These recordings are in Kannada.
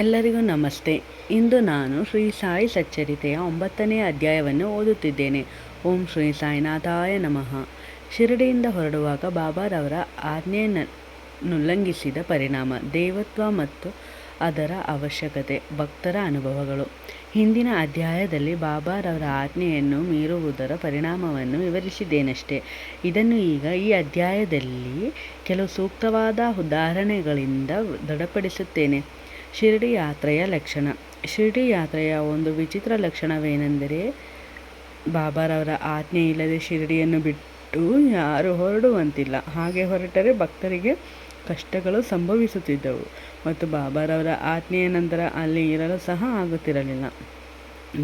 ಎಲ್ಲರಿಗೂ ನಮಸ್ತೆ. ಇಂದು ನಾನು ಶ್ರೀ ಸಾಯಿ ಸಚ್ಚರಿತೆಯ ಒಂಬತ್ತನೇ ಅಧ್ಯಾಯವನ್ನು ಓದುತ್ತಿದ್ದೇನೆ. ಓಂ ಶ್ರೀ ಸಾಯಿನಾಥಾಯ ನಮಃ. ಶಿರಡಿಯಿಂದ ಹೊರಡುವಾಗ ಬಾಬಾರವರ ಆಜ್ಞೆಯನ್ನುಲ್ಲಂಘಿಸಿದ ಪರಿಣಾಮ ದೇವತ್ವ ಮತ್ತು ಅದರ ಅವಶ್ಯಕತೆ, ಭಕ್ತರ ಅನುಭವಗಳು. ಹಿಂದಿನ ಅಧ್ಯಾಯದಲ್ಲಿ ಬಾಬಾರವರ ಆಜ್ಞೆಯನ್ನು ಮೀರುವುದರ ಪರಿಣಾಮವನ್ನು ವಿವರಿಸಿದ್ದೇನಷ್ಟೇ. ಇದನ್ನು ಈಗ ಈ ಅಧ್ಯಾಯದಲ್ಲಿ ಕೆಲವು ಸೂಕ್ತವಾದ ಉದಾಹರಣೆಗಳಿಂದ ದೃಢಪಡಿಸುತ್ತೇನೆ. ಶಿರಡಿ ಯಾತ್ರೆಯ ಲಕ್ಷಣ. ಶಿರಡಿ ಯಾತ್ರೆಯ ಒಂದು ವಿಚಿತ್ರ ಲಕ್ಷಣವೇನೆಂದರೆ, ಬಾಬಾರವರ ಆಜ್ಞೆ ಇಲ್ಲದೆ ಶಿರಡಿಯನ್ನು ಬಿಟ್ಟು ಯಾರು ಹೊರಡುವಂತಿಲ್ಲ. ಹಾಗೆ ಹೊರಟರೆ ಭಕ್ತರಿಗೆ ಕಷ್ಟಗಳು ಸಂಭವಿಸುತ್ತಿದ್ದವು ಮತ್ತು ಬಾಬಾರವರ ಆಜ್ಞೆಯ ನಂತರ ಅಲ್ಲಿ ಇರಲು ಸಹ ಆಗುತ್ತಿರಲಿಲ್ಲ.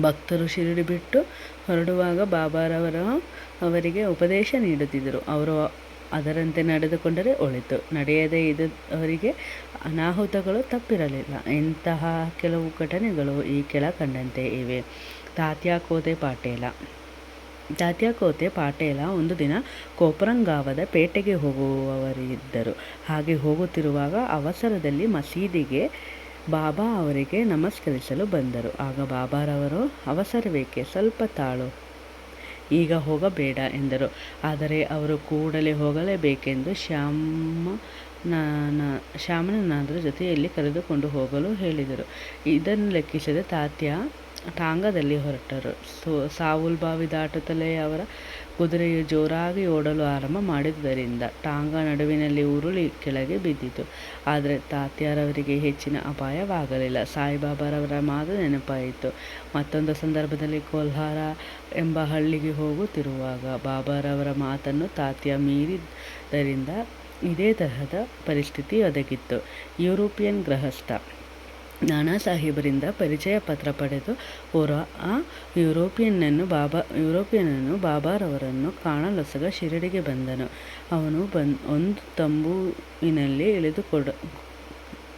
ಭಕ್ತರು ಶಿರಡಿ ಬಿಟ್ಟು ಹೊರಡುವಾಗ ಬಾಬಾರವರ ಅವರಿಗೆ ಉಪದೇಶ ನೀಡುತ್ತಿದ್ದರು. ಅವರು ಅದರಂತೆ ನಡೆದುಕೊಂಡರೆ ಒಳಿತು. ನಡೆಯದೆ ಇದ್ದವರಿಗೆ ಅನಾಹುತಗಳು ತಪ್ಪಿರಲಿಲ್ಲ. ಇಂತಹ ಕೆಲವು ಘಟನೆಗಳು ಈ ಕೆಳಕಂಡಂತೆ ಇವೆ. ತಾತ್ಯಾಕೋತೆ ಪಾಟೇಲ. ತಾತ್ಯಾಕೋತೆ ಪಾಟೇಲ ಒಂದು ದಿನ ಕೋಪರಂಗಾವದ ಪೇಟೆಗೆ ಹೋಗುವವರಿದ್ದರು. ಹಾಗೆ ಹೋಗುತ್ತಿರುವಾಗ ಅವಸರದಲ್ಲಿ ಮಸೀದಿಗೆ ಬಾಬಾ ಅವರಿಗೆ ನಮಸ್ಕರಿಸಲು ಬಂದರು. ಆಗ ಬಾಬಾರವರು, ಅವಸರವೇಕೆ? ಸ್ವಲ್ಪ ತಾಳು. ಈಗ ಹೋಗಬೇಡ ಎಂದರು. ಆದರೆ ಅವರು ಕೂಡಲೇ ಹೋಗಲೇಬೇಕೆಂದು ಶ್ಯಾಮನ ಶ್ಯಾಮನನಾದ್ರ ಜೊತೆಯಲ್ಲಿ ಕರೆದುಕೊಂಡು ಹೋಗಲು ಹೇಳಿದರು. ಇದನ್ನು ಲೆಕ್ಕಿಸದೆ ತಾತ್ಯ ಟಾಂಗದಲ್ಲಿ ಹೊರಟರು. ಸೋ, ಸಾವುಲ್ ಬಾವಿ ದಾಟುತ್ತಲೇ ಅವರ ಕುದುರೆಯು ಜೋರಾಗಿ ಓಡಲು ಆರಂಭ ಮಾಡಿದ್ದರಿಂದ ಟಾಂಗ ನಡುವಿನಲ್ಲಿ ಉರುಳಿ ಕೆಳಗೆ ಬಿದ್ದಿತು. ಆದರೆ ತಾತ್ಯಾರವರಿಗೆ ಹೆಚ್ಚಿನ ಅಪಾಯವಾಗಲಿಲ್ಲ. ಸಾಯಿಬಾಬಾರವರ ಮಾತು ನೆನಪಾಯಿತು. ಮತ್ತೊಂದು ಸಂದರ್ಭದಲ್ಲಿ ಕೋಲ್ಹಾರ ಎಂಬ ಹಳ್ಳಿಗೆ ಹೋಗುತ್ತಿರುವಾಗ ಬಾಬಾರವರ ಮಾತನ್ನು ತಾತ್ಯ ಮೀರಿದ್ದರಿಂದ ಇದೇ ತರಹದ ಪರಿಸ್ಥಿತಿ ಒದಗಿತ್ತು. ಯುರೋಪಿಯನ್ ಗೃಹಸ್ಥ ನಾನಾ ಸಾಹೇಬರಿಂದ ಪರಿಚಯ ಪತ್ರ ಪಡೆದು ಹೊರ ಆ ಯುರೋಪಿಯನ್ನನ್ನು ಬಾಬಾ ಯುರೋಪಿಯನ್ನನ್ನು ಬಾಬಾರವರನ್ನು ಕಾಣಲೊಸಗ ಶಿರಡಿಗೆ ಬಂದನು. ಅವನು ಬಂದ್, ಒಂದು ತಂಬುವಿನಲ್ಲಿ ಇಳಿದುಕೊಡ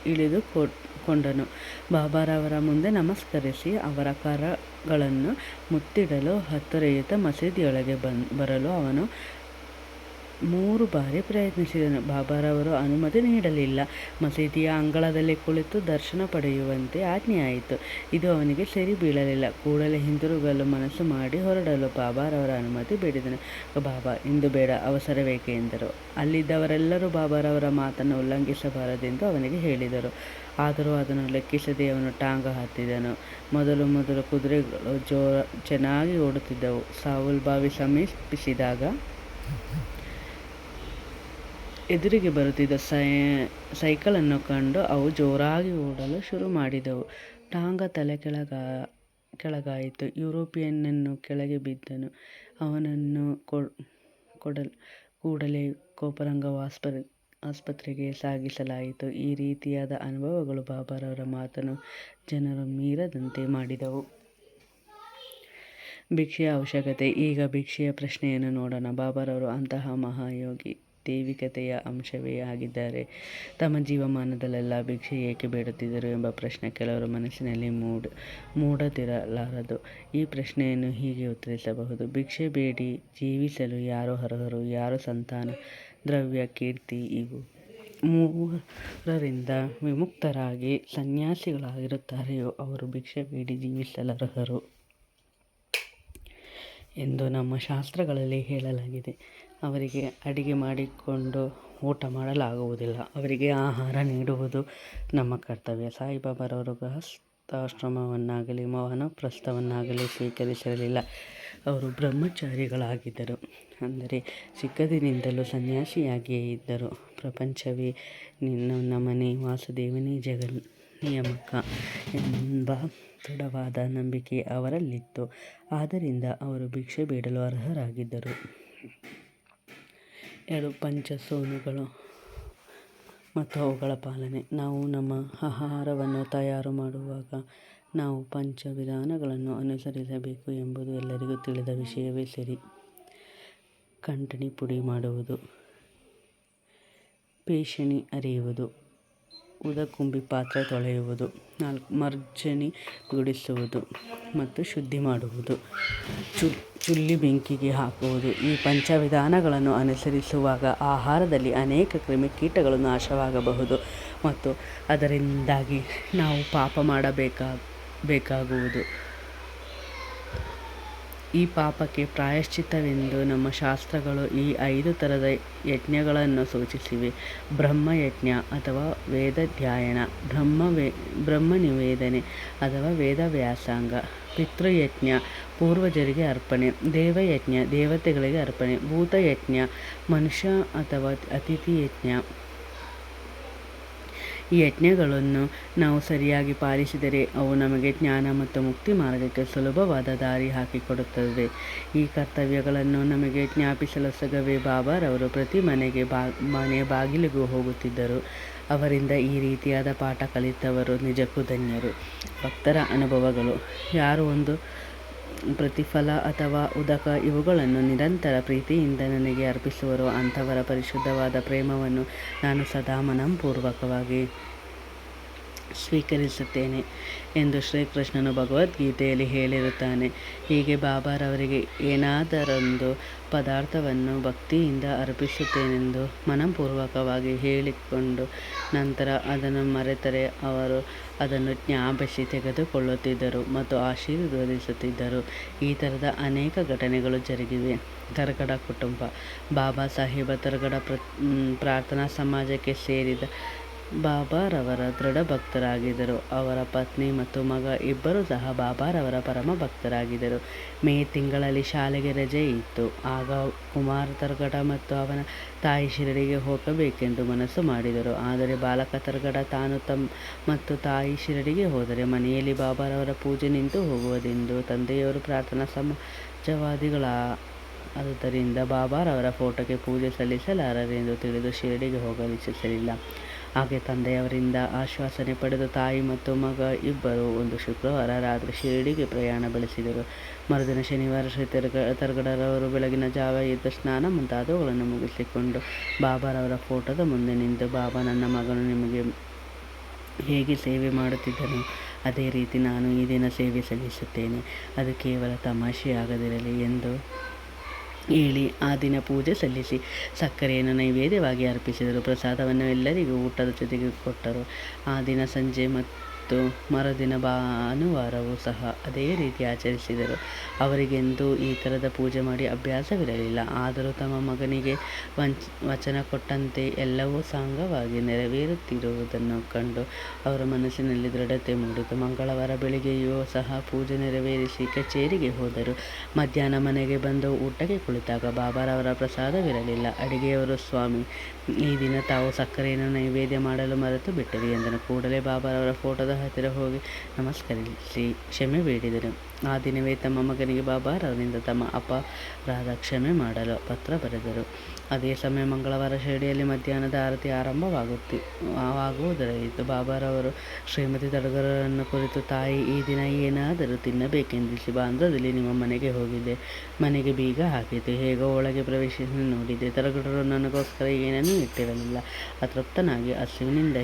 ಇಳಿದು ಕೊಂಡನು. ಬಾಬಾರವರ ಮುಂದೆ ನಮಸ್ಕರಿಸಿ ಅವರ ಕರಗಳನ್ನು ಮುತ್ತಿಡಲು ಹತ್ತೊರೆಯುತ್ತ ಮಸೀದಿಯೊಳಗೆ ಬನ್ ಬರಲು ಅವನು ಮೂರು ಬಾರಿ ಪ್ರಯತ್ನಿಸಿದನು. ಬಾಬಾರವರು ಅನುಮತಿ ನೀಡಲಿಲ್ಲ. ಮಸೀದಿಯ ಅಂಗಳದಲ್ಲಿ ಕುಳಿತು ದರ್ಶನ ಪಡೆಯುವಂತೆ ಆಜ್ಞೆಯಾಯಿತು. ಇದು ಅವನಿಗೆ ಸರಿ ಬೀಳಲಿಲ್ಲ. ಕೂಡಲೇ ಹಿಂದಿರುಗಲು ಮನಸ್ಸು ಮಾಡಿ ಹೊರಡಲು ಬಾಬಾರವರ ಅನುಮತಿ ಬೇಡಿದನು. ಬಾಬಾ, ಇಂದು ಬೇಡ, ಅವಸರವೇಕೆ ಎಂದರು. ಅಲ್ಲಿದ್ದವರೆಲ್ಲರೂ ಬಾಬಾರವರ ಮಾತನ್ನು ಉಲ್ಲಂಘಿಸಬಾರದೆಂದು ಅವನಿಗೆ ಹೇಳಿದರು. ಆದರೂ ಅದನ್ನು ಲೆಕ್ಕಿಸದೆ ಅವನು ಟಾಂಗ ಹತ್ತಿದನು. ಮೊದಲು ಮೊದಲು ಕುದುರೆಗಳು ಜೋ, ಚೆನ್ನಾಗಿ ಓಡುತ್ತಿದ್ದವು. ಸಾವುಲ್ ಬಾವಿ ಸಮೀಪಿಸಿದಾಗ ಎದುರಿಗೆ ಬರುತ್ತಿದ್ದ ಸೈ, ಸೈಕಲನ್ನು ಕಂಡು ಅವು ಜೋರಾಗಿ ಓಡಲು ಶುರು ಮಾಡಿದವು. ಟಾಂಗ ತಲೆ ಕೆಳಗ, ಕೆಳಗಾಯಿತು. ಯುರೋಪಿಯನ್ನನ್ನು ಕೆಳಗೆ ಬಿದ್ದನು. ಅವನನ್ನು ಕೊಡಲ್, ಕೂಡಲೇ ಕೋಪರಂಗ ಆಸ್ಪತ್ರೆ ಆಸ್ಪತ್ರೆಗೆ ಸಾಗಿಸಲಾಯಿತು. ಈ ರೀತಿಯಾದ ಅನುಭವಗಳು ಬಾಬಾರವರ ಮಾತನ್ನು ಜನರು ಮೀರದಂತೆ ಮಾಡಿದವು. ಭಿಕ್ಷೆಯ ಅವಶ್ಯಕತೆ. ಈಗ ಭಿಕ್ಷೆಯ ಪ್ರಶ್ನೆಯನ್ನು ನೋಡೋಣ. ಬಾಬಾರವರು ಅಂತಹ ಮಹಾಯೋಗಿ ದೈವಿಕತೆಯ ಅಂಶವೇ ಆಗಿದ್ದಾರೆ. ತಮ್ಮ ಜೀವಮಾನದಲ್ಲೆಲ್ಲ ಭಿಕ್ಷೆ ಏಕೆ ಬೇಡುತ್ತಿದ್ದರು ಎಂಬ ಪ್ರಶ್ನೆ ಕೆಲವರು ಮನಸ್ಸಿನಲ್ಲಿ ಮೂಡ, ಮೂಡದಿರಲಾರದು. ಈ ಪ್ರಶ್ನೆಯನ್ನು ಹೀಗೆ ಉತ್ತರಿಸಬಹುದು. ಭಿಕ್ಷೆ ಬೇಡಿ, ಜೀವಿಸಲು ಯಾರು ಅರ್ಹರು? ಯಾರು ಸಂತಾನ? ದ್ರವ್ಯ, ಕೀರ್ತಿ, ಇವು ಮೂರರಿಂದ ವಿಮುಕ್ತರಾಗಿ ಸನ್ಯಾಸಿಗಳಾಗಿರುತ್ತಾರೆಯೋ ಅವರು ಭಿಕ್ಷೆ ಬೇಡಿ ಜೀವಿಸಲರ್ಹರು ಎಂದು ನಮ್ಮ ಶಾಸ್ತ್ರಗಳಲ್ಲಿ ಹೇಳಲಾಗಿದೆ. ಅವರಿಗೆ ಅಡಿಗೆ ಮಾಡಿಕೊಂಡು ಊಟ ಮಾಡಲಾಗುವುದಿಲ್ಲ. ಅವರಿಗೆ ಆಹಾರ ನೀಡುವುದು ನಮ್ಮ ಕರ್ತವ್ಯ. ಸಾಯಿಬಾಬಾರವರು ಗೃಹಸ್ಥಾಶ್ರಮವನ್ನಾಗಲಿ ವಾನಪ್ರಸ್ಥವನ್ನಾಗಲಿ ಸ್ವೀಕರಿಸಿರಲಿಲ್ಲ. ಅವರು ಬ್ರಹ್ಮಚಾರಿಗಳಾಗಿದ್ದರು. ಅಂದರೆ ಚಿಕ್ಕದಿನಿಂದಲೂ ಸನ್ಯಾಸಿಯಾಗಿಯೇ ಇದ್ದರು. ಪ್ರಪಂಚವೇ ನಿನ್ನ, ನಮನೆ, ವಾಸುದೇವನೇ ಜಗನ್ ನಿಯಮಕ ಎಂಬ ದೃಢವಾದ ನಂಬಿಕೆ ಅವರಲ್ಲಿತ್ತು. ಆದ್ದರಿಂದ ಅವರು ಭಿಕ್ಷೆ ಬೇಡಲು ಅರ್ಹರಾಗಿದ್ದರು. ಎರಡು ಪಂಚಸೋನುಗಳು ಮತ್ತು ಅವುಗಳ ಪಾಲನೆ. ನಾವು ನಮ್ಮ ಆಹಾರವನ್ನು ತಯಾರು ಮಾಡುವಾಗ ನಾವು ಪಂಚ ವಿಧಾನಗಳನ್ನು ಅನುಸರಿಸಬೇಕು ಎಂಬುದು ಎಲ್ಲರಿಗೂ ತಿಳಿದ ವಿಷಯವೇ ಸರಿ. ಕಂಟಣಿ ಪುಡಿ ಮಾಡುವುದು, ಪೇಷಣಿ ಅರಿಯುವುದು ಉದಕುಂಬಿ ಪಾತ್ರೆ ತೊಳೆಯುವುದು. ನಾಲ್ಕು ಮರ್ಜನಿ ಗುಡಿಸುವುದು ಮತ್ತು ಶುದ್ಧಿ ಮಾಡುವುದು. ಚು, ಚುಲ್ಲಿ ಬೆಂಕಿಗೆ ಹಾಕುವುದು. ಈ ಪಂಚವಿಧಾನಗಳನ್ನು ಅನುಸರಿಸುವಾಗ ಆಹಾರದಲ್ಲಿ ಅನೇಕ ಕ್ರಿಮಿಕೀಟಗಳು ನಾಶವಾಗಬಹುದು ಮತ್ತು ಅದರಿಂದಾಗಿ ನಾವು ಪಾಪ ಮಾಡಬೇಕಾ, ಬೇಕಾಗುವುದು. ಈ ಪಾಪಕ್ಕೆ ಪ್ರಾಯಶ್ಚಿತ್ತವೆಂದು ನಮ್ಮ ಶಾಸ್ತ್ರಗಳು ಈ ಐದು ಥರದ ಯಜ್ಞಗಳನ್ನು ಸೂಚಿಸಿವೆ. ಬ್ರಹ್ಮಯಜ್ಞ ಅಥವಾ ವೇದಧ್ಯಾಯನ, ಬ್ರಹ್ಮ ವೇ, ಬ್ರಹ್ಮ ನಿವೇದನೆ ಅಥವಾ ವೇದ ವ್ಯಾಸಾಂಗ ಪಿತೃಯಜ್ಞ, ಪೂರ್ವಜರಿಗೆ ಅರ್ಪಣೆ, ದೇವಯಜ್ಞ, ದೇವತೆಗಳಿಗೆ ಅರ್ಪಣೆ, ಭೂತಯಜ್ಞ, ಮನುಷ್ಯ ಅಥವಾ ಅತಿಥಿ ಯಜ್ಞ ಈ ಯಜ್ಞಗಳನ್ನು ನಾವು ಸರಿಯಾಗಿ ಪಾಲಿಸಿದರೆ ಅವು ನಮಗೆ ಜ್ಞಾನ ಮತ್ತು ಮುಕ್ತಿ ಮಾರ್ಗಕ್ಕೆ ಸುಲಭವಾದ ದಾರಿ ಹಾಕಿಕೊಡುತ್ತದೆ ಈ ಕರ್ತವ್ಯಗಳನ್ನು ನಮಗೆ ಜ್ಞಾಪಿಸಲು ಸಗವೆ ಬಾಬಾರವರು ಪ್ರತಿ ಮನೆಗೆ ಬಾ ಮನೆಯ ಬಾಗಿಲಿಗೂ ಹೋಗುತ್ತಿದ್ದರು. ಅವರಿಂದ ಈ ರೀತಿಯಾದ ಪಾಠ ಕಲಿತವರು ನಿಜಕ್ಕೂ ಧನ್ಯರು. ಭಕ್ತರ ಅನುಭವಗಳು. ಯಾರು ಒಂದು ಪ್ರತಿಫಲ ಅಥವಾ ಉದಕ ಇವುಗಳನ್ನು ನಿರಂತರ ಪ್ರೀತಿಯಿಂದ ನನಗೆ ಅರ್ಪಿಸುವರು. ಅಂಥವರ ಪರಿಶುದ್ಧವಾದ ಪ್ರೇಮವನ್ನು ನಾನು ಸದಾ ಮನಃಪೂರ್ವಕವಾಗಿ ಸ್ವೀಕರಿಸುತ್ತೇನೆ ಎಂದು ಶ್ರೀಕೃಷ್ಣನು ಭಗವದ್ಗೀತೆಯಲ್ಲಿ ಹೇಳಿರುತ್ತಾನೆ. ಹೀಗೆ ಬಾಬಾರವರಿಗೆ ಏನಾದರೊಂದು ಪದಾರ್ಥವನ್ನು ಭಕ್ತಿಯಿಂದ ಅರ್ಪಿಸುತ್ತೇನೆಂದು ಮನಪೂರ್ವಕವಾಗಿ ಹೇಳಿಕೊಂಡು ನಂತರ ಅದನ್ನು ಮರೆತರೆ ಅವರು ಅದನ್ನು ಜ್ಞಾಪಿಸಿ ತೆಗೆದುಕೊಳ್ಳುತ್ತಿದ್ದರು ಮತ್ತು ಆಶೀರ್ವದಿಸುತ್ತಿದ್ದರು. ಈ ಥರದ ಅನೇಕ ಘಟನೆಗಳು ಜರುಗಿವೆ. ತರಗಡ ಕುಟುಂಬ. ಬಾಬಾ ಸಾಹೇಬ ತರಗಡ ಪ್ರ ಪ್ರಾರ್ಥನಾ ಸಮಾಜಕ್ಕೆ ಸೇರಿದ ಬಾಬಾರವರ ದೃಢ ಭಕ್ತರಾಗಿದ್ದರು ಅವರ ಪತ್ನಿ ಮತ್ತು ಮಗ ಇಬ್ಬರೂ ಸಹ ಬಾಬಾರವರ ಪರಮ ಭಕ್ತರಾಗಿದ್ದರು ಮೇ ತಿಂಗಳಲ್ಲಿ ಶಾಲೆಗೆ ರಜೆ ಇತ್ತು. ಆಗ ಕುಮಾರ್ ತರ್ಗಡ ಮತ್ತು ಅವನ ತಾಯಿ ಶಿರಡಿಗೆ ಹೋಗಬೇಕೆಂದು ಮನಸ್ಸು ಮಾಡಿದರು. ಆದರೆ ಬಾಲಕ ತರ್ಗಡ ತಾನು ತಮ್ಮ ಮತ್ತು ತಾಯಿ ಶಿರಡಿಗೆ ಹೋದರೆ ಮನೆಯಲ್ಲಿ ಬಾಬಾರವರ ಪೂಜೆ ನಿಂತು ಹೋಗುವುದೆಂದು ತಂದೆಯವರು ಪ್ರಾರ್ಥನಾ ಸಮಾಜವಾದಿಗಳ ಆದುದರಿಂದ ಬಾಬಾರವರ ಫೋಟೋಗೆ ಪೂಜೆ ಸಲ್ಲಿಸಲಾರರೆಂದು ತಿಳಿದು ಶಿರಡಿಗೆ ಹೋಗಲು ಇಚ್ಛಿಸಲಿಲ್ಲ. ಹಾಗೆ ತಂದೆಯವರಿಂದ ಆಶ್ವಾಸನೆ ಪಡೆದ ತಾಯಿ ಮತ್ತು ಮಗ ಇಬ್ಬರು ಒಂದು ಶುಕ್ರವಾರ ರಾತ್ರಿ ಶಿರಡಿಗೆ ಪ್ರಯಾಣ ಬೆಳೆಸಿದರು. ಮರುದಿನ ಶನಿವಾರ ಶ್ರೀ ತರ್ಗ, ತರ್ಗಡರವರು ಬೆಳಗಿನ ಜಾವ ಇದ್ದ ಸ್ನಾನ ಮುಂತಾದವುಗಳನ್ನು ಮುಗಿಸಿಕೊಂಡು ಬಾಬಾರವರ ಫೋಟೋದ ಮುಂದೆ ನಿಂತು, ಬಾಬಾ, ನನ್ನ ಮಗನು ನಿಮಗೆ ಹೇಗೆ ಸೇವೆ ಮಾಡುತ್ತಿದ್ದನು? ಅದೇ ರೀತಿ ನಾನು ಈ ದಿನ ಸೇವೆ ಸಲ್ಲಿಸುತ್ತೇನೆ. ಅದು ಕೇವಲ ತಮಾಷೆಯಾಗದಿರಲಿ ಎಂದು ಹೇಳಿ ಆ ದಿನ ಪೂಜೆ ಸಲ್ಲಿಸಿ. ಸಕ್ಕರೆಯನ್ನು ನೈವೇದ್ಯವಾಗಿ ಅರ್ಪಿಸಿದರು. ಪ್ರಸಾದವನ್ನು ಎಲ್ಲರಿಗೂ ಊಟದ ಜೊತೆಗೆ ಕೊಟ್ಟರು. ಆ ದಿನ ಸಂಜೆ ಮತ್ತು ಮರುದಿನ ಭಾನುವಾರವೂ ಸಹ ಅದೇ ರೀತಿ ಆಚರಿಸಿದರು. ಅವರಿಗೆಂದೂ ಈ ಥರದ ಪೂಜೆ ಮಾಡಿ ಅಭ್ಯಾಸವಿರಲಿಲ್ಲ. ಆದರೂ ತಮ್ಮ ಮಗನಿಗೆ ವಂಚ, ವಚನ ಕೊಟ್ಟಂತೆ ಎಲ್ಲವೂ ಸಾಂಗವಾಗಿ ನೆರವೇರುತ್ತಿರುವುದನ್ನು ಕಂಡು ಅವರ ಮನಸ್ಸಿನಲ್ಲಿ ದೃಢತೆ ಮೂಡಿತು. ಮಂಗಳವಾರ ಬೆಳಿಗ್ಗೆಯೂ ಸಹ ಪೂಜೆ ನೆರವೇರಿಸಿ ಕಚೇರಿಗೆ ಹೋದರು. ಮಧ್ಯಾಹ್ನ ಮನೆಗೆ ಬಂದು ಊಟಕ್ಕೆ ಕುಳಿತಾಗ ಬಾಬಾರವರ ಪ್ರಸಾದವಿರಲಿಲ್ಲ. ಅಡಿಗೆಯವರು, ಸ್ವಾಮಿ, ಈ ದಿನ ತಾವು ಸಕ್ಕರೆಯನ್ನು ನೈವೇದ್ಯ ಮಾಡಲು ಮರೆತು ಬಿಟ್ಟರು ಎಂದನು. ಕೂಡಲೇ ಬಾಬಾರವರ ಫೋಟೋದ ಹತ್ತಿರ ಹೋಗಿ ನಮಸ್ಕರಿಸಿ ಕ್ಷಮೆ ಬೇಡಿದರು. ಆ ದಿನವೇ ತಮ್ಮ ಮಗನಿಗೆ ಬಾಬಾರವರಿಂದ ತಮ್ಮ ಅಪರಾಧ ಕ್ಷಮೆ ಮಾಡಲು ಪತ್ರ ಬರೆದರು. ಅದೇ ಸಮಯ ಮಂಗಳವಾರ ಶಿರಡಿಯಲ್ಲಿ ಮಧ್ಯಾಹ್ನದ ಆರತಿ ಆರಂಭವಾಗುತ್ತಿ, ಆಗುವುದರಲ್ಲಿತ್ತು. ಬಾಬಾರವರು ಶ್ರೀಮತಿ ತಡಗರನ್ನು ಕುರಿತು, ತಾಯಿ, ಈ ದಿನ ಏನಾದರೂ ತಿನ್ನಬೇಕೆಂದಿಸಿ ಬಾಂಧ್ರದಲ್ಲಿ ನಿಮ್ಮ ಮನೆಗೆ ಹೋಗಿದ್ದೆ. ಮನೆಗೆ ಬೀಗ ಹಾಕಿತು ಹೇಗೋ ಒಳಗೆ ಪ್ರವೇಶಿಸಿ ನೋಡಿದೆ ತರಗಡರು ನನಗೋಸ್ಕರ ಏನನ್ನೂ ಇಟ್ಟಿರಲಿಲ್ಲ. ಅತೃಪ್ತನಾಗಿ ಹಸುವಿನಿಂದ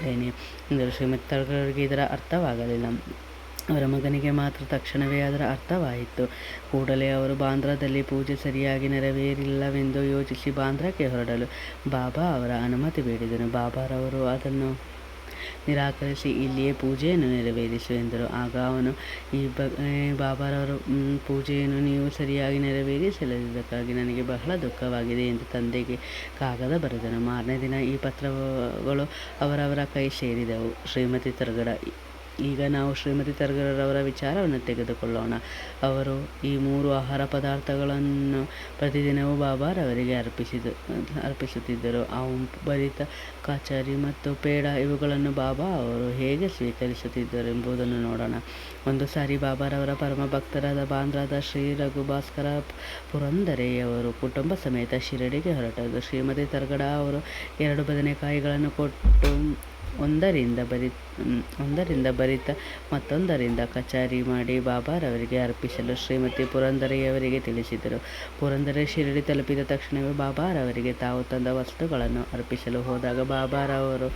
ಹಿಂದಿರುಗಿದ್ದೇನೆ ಎಂದರು ಇದರ ಅರ್ಥವಾಗಲಿಲ್ಲ. ಅವರ ಮಗನಿಗೆ ಮಾತ್ರ ತಕ್ಷಣವೇ ಅದರ ಅರ್ಥವಾಯಿತು. ಕೂಡಲೇ ಅವರು ಬಾಂದ್ರಾದಲ್ಲಿ ಪೂಜೆ ಸರಿಯಾಗಿ ನೆರವೇರಿಲ್ಲವೆಂದು ಯೋಚಿಸಿ ಬಾಂದ್ರಾಕ್ಕೆ ಹೊರಡಲು. ಬಾಬಾ ಅವರ ಅನುಮತಿ ಬೇಡಿದನು ಬಾಬಾರವರು ಅದನ್ನು ನಿರಾಕರಿಸಿ ಇಲ್ಲಿಯೇ ಪೂಜೆಯನ್ನು ನೆರವೇರಿಸು ಎಂದರು. ಆಗ ಅವನು, ಈ ಬ ಬಾಬಾರವರು ಪೂಜೆಯನ್ನು ನೀವು ಸರಿಯಾಗಿ ನೆರವೇರಿಸಲಿದ್ದಕ್ಕಾಗಿ ನನಗೆ ಬಹಳ ದುಃಖವಾಗಿದೆ ಎಂದು ತಂದೆಗೆ ಕಾಗದ ಬರೆದನು. ಮಾರನೇ ದಿನ ಈ ಪತ್ರಗಳು ಅವರವರ ಕೈ ಸೇರಿದವು. ಶ್ರೀಮತಿ ತರಗಡ ಈಗ ನಾವು ಶ್ರೀಮತಿ ತರಗರವರ ವಿಚಾರವನ್ನು ತೆಗೆದುಕೊಳ್ಳೋಣ. ಅವರು ಈ ಮೂರು ಆಹಾರ ಪದಾರ್ಥಗಳನ್ನು ಪ್ರತಿದಿನವೂ ಬಾಬಾರವರಿಗೆ ಅರ್ಪಿಸಿದ, ಅರ್ಪಿಸುತ್ತಿದ್ದರು. ಅವು ಭರಿತ, ಕಚೇರಿ ಮತ್ತು ಪೇಡ ಇವುಗಳನ್ನು ಬಾಬಾ ಅವರು ಹೇಗೆ ಸ್ವೀಕರಿಸುತ್ತಿದ್ದರು ಎಂಬುದನ್ನು ನೋಡೋಣ. ಒಂದು ಸಾರಿ ಬಾಬಾರವರ ಪರಮ ಭಕ್ತರಾದ ಬಾಂದ್ರಾದ ಶ್ರೀ ರಘುಭಾಸ್ಕರ ಪುರಂದರೆಯವರು ಕುಟುಂಬ ಸಮೇತ ಶಿರಡಿಗೆ ಹೊರಟರು. ಶ್ರೀಮತಿ ತರಗಡ ಅವರು ಎರಡು ಬದನೆಕಾಯಿಗಳನ್ನು ಕೊಟ್ಟು ಒಂದರಿಂದ ಬರಿ ಒಂದರಿಂದ ಬರಿತ ಮತ್ತೊಂದರಿಂದ ಕಚಾರಿ ಮಾಡಿ ಬಾಬಾರವರಿಗೆ ಅರ್ಪಿಸಲು ಶ್ರೀಮತಿ ಪುರಂದರೆಯವರಿಗೆ ತಿಳಿಸಿದರು. ಪುರಂದರೆ ಶಿರಡಿ ತಲುಪಿದ ತಕ್ಷಣವೇ ಬಾಬಾರವರಿಗೆ ತಾವು ತಂದ ವಸ್ತುಗಳನ್ನು ಅರ್ಪಿಸಲು ಹೋದಾಗ ಬಾಬಾರವರು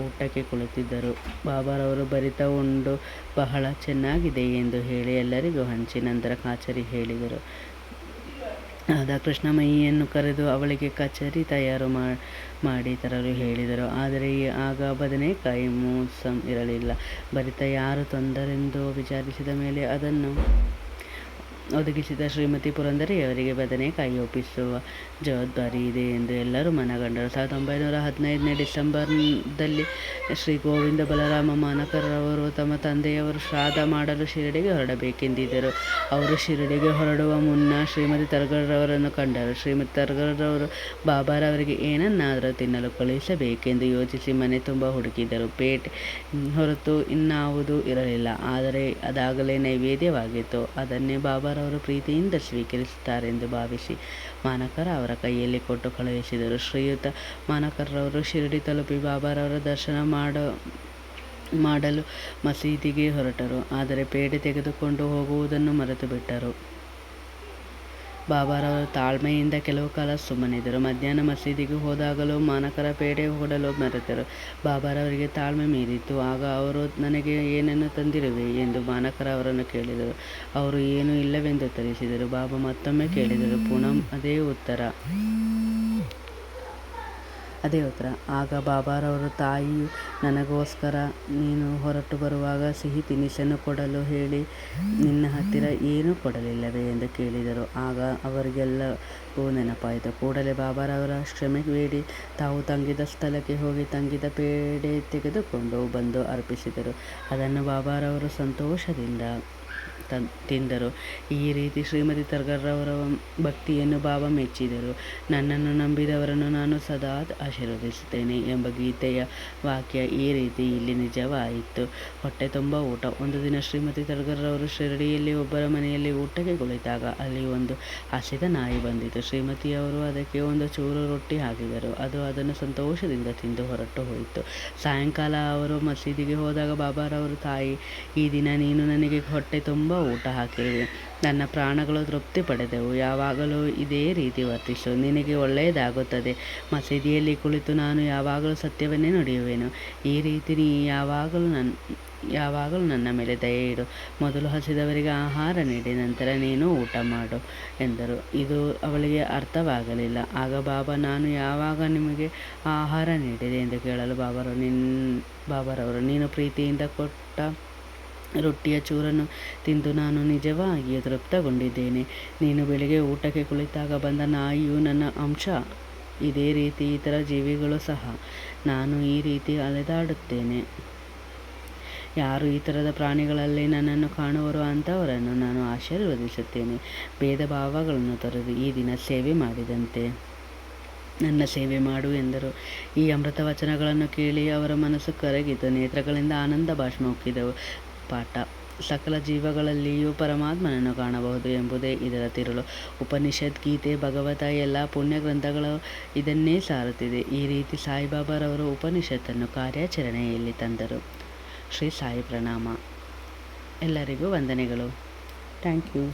ಊಟಕ್ಕೆ ಕುಳಿತಿದ್ದರು. ಬಾಬಾರವರು ಬರಿತ ಉಂಡು ಬಹಳ ಚೆನ್ನಾಗಿದೆ ಎಂದು ಹೇಳಿ ಎಲ್ಲರಿಗೂ ಹಂಚಿ ನಂತರ ಕಾಚರಿ ಹೇಳಿದರು. ಆದ ಕೃಷ್ಣಮಯಿಯನ್ನು ಕರೆದು ಅವಳಿಗೆ ಕಚೇರಿ ತಯಾರು ಮಾಡಿ ತರಲು ಹೇಳಿದರು. ಆದರೆ ಆಗ ಬದನೆಕಾಯಿ ಮೂಸಂ ಇರಲಿಲ್ಲ. ಭರಿತ ಯಾರು ತಂದರೆಂದು ವಿಚಾರಿಸಿದ ಮೇಲೆ ಅದನ್ನು ಒದಗಿಸಿದ ಶ್ರೀಮತಿ ಪುರಂದರಿಯವರಿಗೆ ಬದನೆಕಾಯಿ ಒಪ್ಪಿಸುವ ಜವಾಬ್ದಾರಿ ಇದೆ ಎಂದು ಎಲ್ಲರೂ ಮನಗಂಡರು. ಸಾವಿರದ ಒಂಬೈನೂರ ಹದಿನೈದನೇ ಡಿಸೆಂಬರ್ದಲ್ಲಿ ಶ್ರೀ ಗೋವಿಂದ ಬಲರಾಮ ಮಾನಕರವರು ತಮ್ಮ ತಂದೆಯವರು ಶ್ರಾದ ಮಾಡಲು ಶಿರಡಿಗೆ ಹೊರಡಬೇಕೆಂದಿದ್ದರು. ಅವರು ಶಿರಡಿಗೆ ಹೊರಡುವ ಮುನ್ನ ಶ್ರೀಮತಿ ತರ್ಗರ್ರವರನ್ನು ಕಂಡರು. ಶ್ರೀಮತಿ ತರ್ಗರ್ರವರು ಬಾಬಾರವರಿಗೆ ಏನನ್ನಾದರೂ ತಿನ್ನಲು ಕಳುಹಿಸಬೇಕೆಂದು ಯೋಚಿಸಿ ಮನೆ ತುಂಬ ಹುಡುಕಿದರು. ಪೇಟೆ ಹೊರತು ಇನ್ನಾವುದೂ ಇರಲಿಲ್ಲ. ಆದರೆ ಅದಾಗಲೇ ನೈವೇದ್ಯವಾಗಿತ್ತು. ಅದನ್ನೇ ಬಾಬಾರವರು ಪ್ರೀತಿಯಿಂದ ಸ್ವೀಕರಿಸುತ್ತಾರೆಂದು ಭಾವಿಸಿ ಮಾನಕರ ಕೈಯಲ್ಲಿ ಕೊಟ್ಟು ಕಳುಹಿಸಿದರು. ಶ್ರೀಯುತ ಮಾನಕರ್ರವರು ಶಿರಡಿ ತಲುಪಿ ಬಾಬಾರವರ ದರ್ಶನ ಮಾಡ, ಮಾಡಲು ಮಸೀದಿಗೆ ಹೊರಟರು. ಆದರೆ ಪೇಡೆ ತೆಗೆದುಕೊಂಡು ಹೋಗುವುದನ್ನು ಮರೆತು ಬಿಟ್ಟರು ಬಾಬಾರವರು ತಾಳ್ಮೆಯಿಂದ ಕೆಲವು ಕಾಲ ಸುಮ್ಮನಿದ್ದರು. ಮಧ್ಯಾಹ್ನ ಮಸೀದಿಗೆ ಹೋದಾಗಲೂ ಮಾನಕರ ಪೇಟೆ ಹೊಡಲು ಮರೆತರು. ಬಾಬಾರವರಿಗೆ ತಾಳ್ಮೆ ಮೀರಿತ್ತು. ಆಗ ಅವರು, ನನಗೆ ಏನನ್ನು ತಂದಿರುವೆ? ಎಂದು ಮಾನಕರ ಅವರನ್ನು ಕೇಳಿದರು. ಅವರು, ಏನೂ ಇಲ್ಲವೆಂದು ತರಿಸಿದರು. ಬಾಬಾ ಮತ್ತೊಮ್ಮೆ ಕೇಳಿದರು. ಪುನಃ ಅದೇ ಉತ್ತರ. ಅದೇ ಉತ್ತರ. ಆಗ ಬಾಬಾರವರು, ತಾಯಿಯು ನನಗೋಸ್ಕರ ನೀನು ಹೊರಟು ಬರುವಾಗ ಸಿಹಿ ತಿನಿಸನ್ನು ಕೊಡಲು ಹೇಳಿ ನಿನ್ನ ಹತ್ತಿರ ಏನೂ ಕೊಡಲಿಲ್ಲವೇ ಎಂದು ಕೇಳಿದರು. ಆಗ ಅವರಿಗೆಲ್ಲವೂ ನೆನಪಾಯಿತು. ಕೂಡಲೇ ಬಾಬಾರವರ ಕ್ಷಮೆ ಬೇಡಿ. ತಾವು ತಂಗಿದ ಸ್ಥಳಕ್ಕೆ ಹೋಗಿ ತಂಗಿದ ಪೇಡೆ ತೆಗೆದುಕೊಂಡು ಬಂದು ಅರ್ಪಿಸಿದರು. ಅದನ್ನು ಬಾಬಾರವರು ಸಂತೋಷದಿಂದ ತಿಂದರು. ಈ ರೀತಿ ಶ್ರೀಮತಿ ತರ್ಗರ್ರವರ ಭಕ್ತಿಯನ್ನು ಭಾವ ಮೆಚ್ಚಿದರು. ನನ್ನನ್ನು ನಂಬಿದವರನ್ನು ನಾನು ಸದಾ ಆಶೀರ್ವದಿಸುತ್ತೇನೆ ಎಂಬ ಗೀತೆಯ ವಾಕ್ಯ ಈ ರೀತಿ ಇಲ್ಲಿ ನಿಜವಾಯಿತು. ಹೊಟ್ಟೆ ತುಂಬ ಊಟ. ಒಂದು ದಿನ ಶ್ರೀಮತಿ ತರ್ಗರ್ರವರು ಶಿರಡಿಯಲ್ಲಿ ಒಬ್ಬರ ಮನೆಯಲ್ಲಿ ಊಟಕ್ಕೆ ಕುಳಿತಾಗ ಅಲ್ಲಿ ಒಂದು ಹಸಿದ ನಾಯಿ ಬಂದಿತು. ಶ್ರೀಮತಿಯವರು ಅದಕ್ಕೆ ಒಂದು ಚೂರು ರೊಟ್ಟಿ ಹಾಕಿದರು. ಅದು ಅದನ್ನು ಸಂತೋಷದಿಂದ ತಿಂದು ಹೊರಟು ಹೋಯಿತು. ಸಾಯಂಕಾಲ ಅವರು ಮಸೀದಿಗೆ ಹೋದಾಗ ಬಾಬಾರವರು, ತಾಯಿ, ಈ ದಿನ ನೀನು ನನಗೆ ಹೊಟ್ಟೆ ತುಂಬ ಊಟ ಹಾಕಿರುವೆ. ನನ್ನ ಪ್ರಾಣಗಳು ತೃಪ್ತಿ ಪಡೆದವು. ಯಾವಾಗಲೂ ಇದೇ ರೀತಿ ವರ್ತಿಸು. ನಿನಗೆ ಒಳ್ಳೆಯದಾಗುತ್ತದೆ. ಮಸೀದಿಯಲ್ಲಿ ಕುಳಿತು ನಾನು ಯಾವಾಗಲೂ ಸತ್ಯವನ್ನೇ ನುಡಿಯುವೆನು. ಈ ರೀತಿ ನೀ ಯಾವಾಗಲೂ ನನ್ನ ಯಾವಾಗಲೂ ನನ್ನ ಮೇಲೆ ದಯೆ ಇಡು. ಮೊದಲು ಹಸಿದವರಿಗೆ ಆಹಾರ ನೀಡಿ, ನಂತರ ನೀನು ಊಟ ಮಾಡು ಎಂದರು. ಇದು ಅವಳಿಗೆ ಅರ್ಥವಾಗಲಿಲ್ಲ. ಆಗ ಬಾಬಾ, ನಾನು ಯಾವಾಗ ನಿಮಗೆ ಆಹಾರ ನೀಡಿದೆ ಎಂದು ಕೇಳಲು ಬಾಬಾರವರು ನಿನ್ನ ಬಾಬಾರವರು, ನೀನು ಪ್ರೀತಿಯಿಂದ ಕೊಟ್ಟ ರೊಟ್ಟಿಯ ಚೂರನ್ನು ತಿಂದು ನಾನು ನಿಜವಾಗಿಯೂ ತೃಪ್ತಗೊಂಡಿದ್ದೇನೆ. ನೀನು ಬೆಳಿಗ್ಗೆ ಊಟಕ್ಕೆ ಕುಳಿತಾಗ ಬಂದ ನಾಯಿಯು ನನ್ನ ಅಂಶ. ಇದೇ ರೀತಿ ಇತರ ಜೀವಿಗಳು ಸಹ. ನಾನು ಈ ರೀತಿ ಅಲೆದಾಡುತ್ತೇನೆ. ಯಾರು ಈ ಥರದ ಪ್ರಾಣಿಗಳಲ್ಲಿ ನನ್ನನ್ನು ಕಾಣುವರೋ ಅಂಥವರನ್ನು ನಾನು ಆಶೀರ್ವದಿಸುತ್ತೇನೆ. ಭೇದ ಭಾವಗಳನ್ನು ತೊರೆದು ಈ ದಿನ ಸೇವೆ ಮಾಡಿದಂತೆ. ನನ್ನ ಸೇವೆ ಮಾಡು ಎಂದರು. ಈ ಅಮೃತ ವಚನಗಳನ್ನು ಕೇಳಿ ಅವರ ಮನಸ್ಸು ಕರಗಿತು. ನೇತ್ರಗಳಿಂದ ಆನಂದ ಭಾಷಣ ಉಕ್ಕಿದವು. ಪಾಠ. ಸಕಲ ಜೀವಗಳಲ್ಲಿಯೂ ಪರಮಾತ್ಮನನ್ನು ಕಾಣಬಹುದು ಎಂಬುದೇ ಇದರ ತಿರುಳು. ಉಪನಿಷತ್, ಗೀತೆ, ಭಗವತ ಎಲ್ಲ ಪುಣ್ಯ ಗ್ರಂಥಗಳು ಇದನ್ನೇ ಸಾರುತ್ತಿದೆ. ಈ ರೀತಿ ಸಾಯಿಬಾಬಾರವರು ಉಪನಿಷತ್ತನ್ನು ಕಾರ್ಯಾಚರಣೆಯಲ್ಲಿ ತಂದರು. ಶ್ರೀ ಸಾಯಿ ಪ್ರಣಾಮ. ಎಲ್ಲರಿಗೂ ವಂದನೆಗಳು. Thank you.